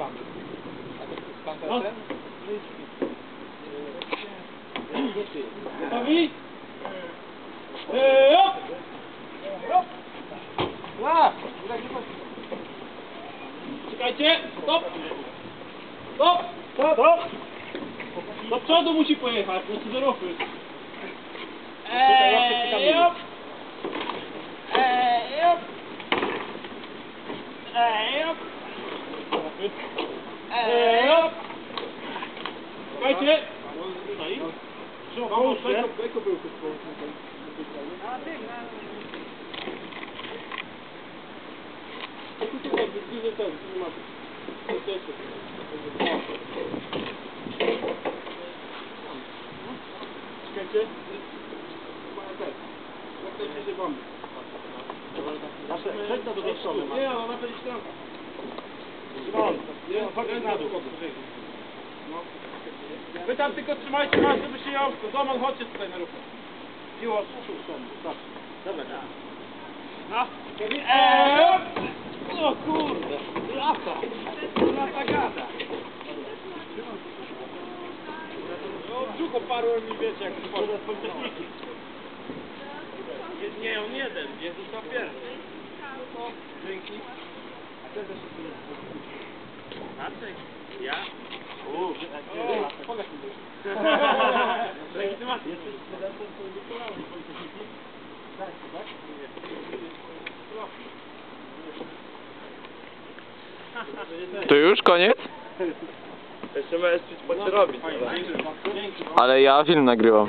wami. Pan? Gotowi? Hop! Tak nie ma- Czekajcie, stop! Stop! Stop! Do przodu musi pojechać, znaczy do ropy. Eee, hop! Eee, hop! Eee, hop! Eee, hop! Czekajcie! Tutaj. Pomóż, Czekajcie. Przejdź na drugą stronę, Nie, no na pewno stronę. Nie, chodź na dół. Wy tam tylko trzymajcie was, żeby się ją... Doman, chodźcie tutaj na rupę. Piło z przodu, tak. Dobra. No. Eee, o kurde, lata. Lata gada. No brzuch oparłem i wiecie jak są techniki. Nie, nie, on jeden, Jezus. Dzięki. Maciek, ja? Uuu, O, pokaż mi to. Jesteś? Tak, tak? Już koniec? Jeszcze możesz coś robić. Ale ja film nagrywam.